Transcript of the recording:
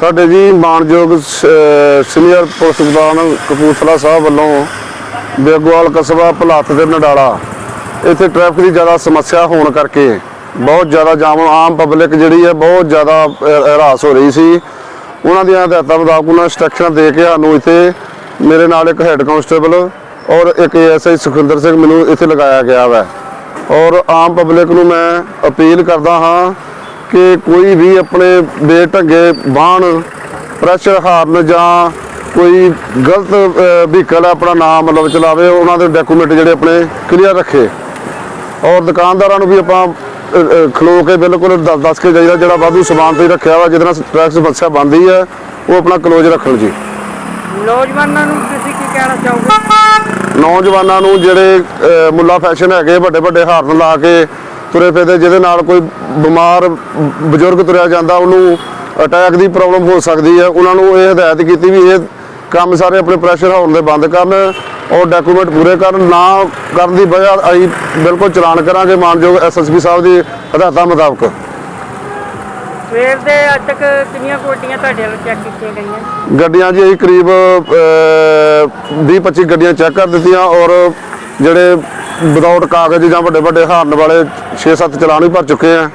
ਸਾਡੇ ਜੀ ਮਾਨਯੋਗ ਸ- ਸੀਨੀਅਰ ਪੁਲਿਸ ਪ੍ਰਧਾਨ ਕਪੂਰਥਲਾ ਸਾਹਿਬ ਵੱਲੋਂ ਬੇਗੋਵਾਲ ਕਸਬਾ ਭਲਾਤ ਦੇ ਨਡਾਲਾ ਇੱਥੇ ਟ੍ਰੈਫਿਕ ਦੀ ਜ਼ਿਆਦਾ ਸਮੱਸਿਆ ਹੋਣ ਕਰਕੇ ਬਹੁਤ ਜ਼ਿਆਦਾ ਜਾਮ ਆਮ ਪਬਲਿਕ ਜਿਹੜੀ ਹੈ ਬਹੁਤ ਜ਼ਿਆਦਾ ਅ, ਹਰਾਸ ਹੋ ਰਹੀ ਸੀ। ਉਹਨਾਂ ਦੀਆਂ ਹਦਾਇਤਾਂ ਮੁਤਾਬਕ ਉਹਨਾਂ ਇੰਸਟਰਕਸ਼ਨਾਂ ਦੇ ਕੇ ਸਾਨੂੰ ਇੱਥੇ ਮੇਰੇ ਨਾਲ ਇੱਕ ਹੈੱਡ ਕਾਂਸਟੇਬਲ ਔਰ ਇੱਕ ਐਸਆਈ ਸੁਖਿੰਦਰ ਸਿੰਘ ਮੈਨੂੰ ਇੱਥੇ ਲਗਾਇਆ ਗਿਆ ਵਾ। ਔਰ ਆਮ ਪਬਲਿਕ ਨੂੰ ਮੈਂ ਅਪੀਲ ਕਰਦਾ ਹਾਂ ਕਿ ਕੋਈ ਵੀ ਆਪਣੇ ਬੇਢੰਗੇ ਵਾਹਨ ਪ੍ਰੈਸ਼ਰ ਹਾਰਨ ਜਾਂ ਕੋਈ ਗਲਤ ਵਹੀਕਲ ਆਪਣਾ ਨਾਮ ਮਤਲਬ ਚਲਾਵੇ ਉਹਨਾਂ ਦੇ ਡਾਕੂਮੈਂਟ ਜਿਹੜੇ ਆਪਣੇ ਕਲੀਅਰ ਰੱਖੇ। ਔਰ ਦੁਕਾਨਦਾਰਾਂ ਨੂੰ ਵੀ ਆਪਾਂ ਖਲੋ ਕੇ ਬਿਲਕੁਲ ਦੱਸ ਦੱਸ ਕੇ ਜਾਈਦਾ ਜਿਹੜਾ ਵਾਧੂ ਸਮਾਨ ਤੇ ਰੱਖਿਆ ਵਾ ਜਿਹਦੇ ਨਾਲ ਟ੍ਰੈਫਿਕ ਸਮੱਸਿਆ ਬਣਦੀ ਹੈ ਉਹ ਆਪਣਾ ਕਲੋਜ਼ ਰੱਖਣ ਜੀ। ਨੌਜਵਾਨਾਂ ਨੂੰ ਤੁਸੀਂ ਕੀ ਕਹਿਣਾ ਚਾਹੋਗੇ? ਨੌਜਵਾਨਾਂ ਨੂੰ ਜਿਹੜੇ ਮੁੱਲਾ ਫੈਸ਼ਨ ਹੈਗੇ ਵੱਡੇ ਵੱਡੇ ਹਾਰਨ ਲਾ ਕੇ ਤੁਰੇ ਫਿਰਦੇ ਜਿਹਦੇ ਨਾਲ ਕੋਈ ਬਿਮਾਰ ਬਜ਼ੁਰਗ ਤੁਰਿਆ ਜਾਂਦਾ ਉਹਨੂੰ ਅਟੈਕ ਦੀ ਪ੍ਰੋਬਲਮ ਹੋ ਸਕਦੀ ਹੈ। ਉਹਨਾਂ ਨੂੰ ਇਹ ਹਦਾਇਤ ਕੀਤੀ ਵੀ ਇਹ ਕੰਮ ਸਾਰੇ ਆਪਣੇ ਪ੍ਰੈਸ਼ਰ ਹਾਰਨ ਦੇ ਬੰਦ ਕਰਨ ਔਰ ਡਾਕੂਮੈਂਟ ਪੂਰੇ ਕਰਨ ਨਾ ਕਰਨ ਦੀ ਵਜ੍ਹਾ ਅਸੀਂ ਬਿਲਕੁਲ ਚਲਾਨ ਕਰਾਂਗੇ ਮਾਨਯੋਗ ਐਸਐਸਪੀ ਸਾਹਿਬ ਦੀ ਹਦਾਇਤਾਂ ਮੁਤਾਬਕ। ਸਵੇਰ ਦੇ ਅੱਜ ਤੱਕ ਕਿੰਨੀਆਂ ਕੋਟੀਆਂ ਤੁਹਾਡੇ ਵੱਲੋਂ ਚੈੱਕ ਕੀਤੀਆਂ ਗਈਆਂ? ਗੱਡੀਆਂ ਜੀ ਅਸੀਂ ਕਰੀਬ 20-25 ਗੱਡੀਆਂ ਚੈੱਕ ਕਰ ਦਿੱਤੀਆਂ ਔਰ ਜਿਹੜੇ ਵਿਦਆਊਟ ਕਾਗਜ਼ ਜਾਂ ਵੱਡੇ ਵੱਡੇ ਹਾਰਨ ਵਾਲੇ 6-7 ਚਲਾਨ ਵੀ ਭਰ ਚੁੱਕੇ ਆ।